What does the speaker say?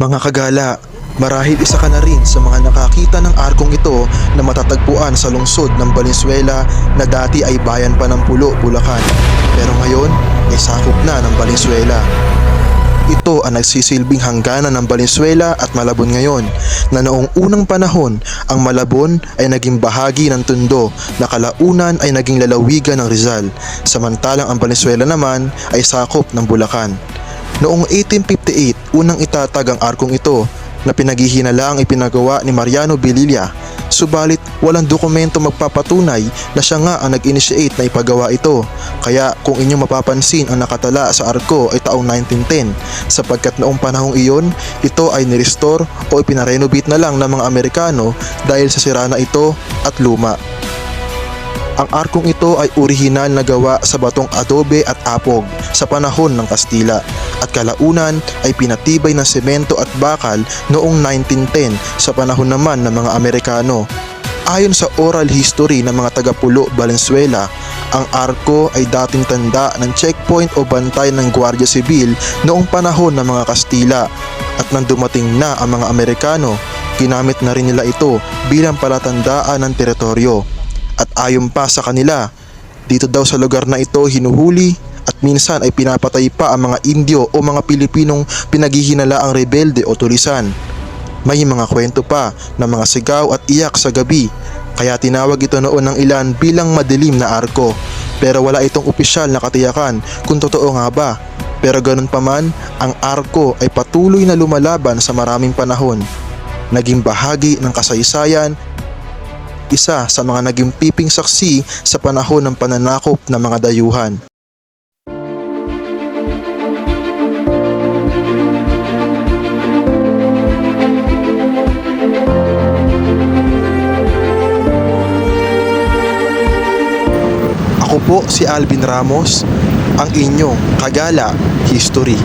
Mga kagala, marahil isa ka na rin sa mga nakakita ng arkong ito na matatagpuan sa lungsod ng Valenzuela na dati ay bayan pa ng Pulo, Bulacan. Pero ngayon ay sakop na ng Valenzuela. Ito ang nagsisilbing hangganan ng Valenzuela at Malabon ngayon na noong unang panahon ang Malabon ay naging bahagi ng Tondo na kalaunan ay naging lalawigan ng Rizal samantalang ang Valenzuela naman ay sakop ng Bulacan. Noong 1858, unang itatag ang arkong ito na pinaghihinala ang ipinagawa ni Mariano Bililla. Subalit walang dokumento magpapatunay na siya nga ang nag-initiate na ipagawa ito. Kaya kung inyong mapapansin ang nakatala sa arko ay taong 1910 sapagkat noong panahong iyon ito ay nirestore o ipinarenovate na lang ng mga Amerikano dahil sa sira na ito at luma. Ang arkong ito ay orihinal na gawa sa batong adobe at apog sa panahon ng Kastila at kalaunan ay pinatibay ng semento at bakal noong 1910 sa panahon naman ng mga Amerikano. Ayon sa oral history ng mga taga-Pulo, Valenzuela, ang arko ay dating tanda ng checkpoint o bantay ng Gwardiya Sibil noong panahon ng mga Kastila at nang dumating na ang mga Amerikano, ginamit na rin nila ito bilang palatandaan ng teritoryo. At ayon pa sa kanila, dito daw sa lugar na ito hinuhuli at minsan ay pinapatay pa ang mga Indio o mga Pilipinong pinaghihinala ang rebelde o tulisan. May mga kwento pa ng mga sigaw at iyak sa gabi, kaya tinawag ito noon ng ilan bilang madilim na arko. Pero wala itong opisyal na katiyakan kung totoo nga ba. Pero ganun pa man, ang arko ay patuloy na lumalaban sa maraming panahon. Naging bahagi ng kasaysayan isa sa mga naging piping saksi sa panahon ng pananakop ng mga dayuhan. Ako po si Alvin Ramos, ang inyong Kagala History.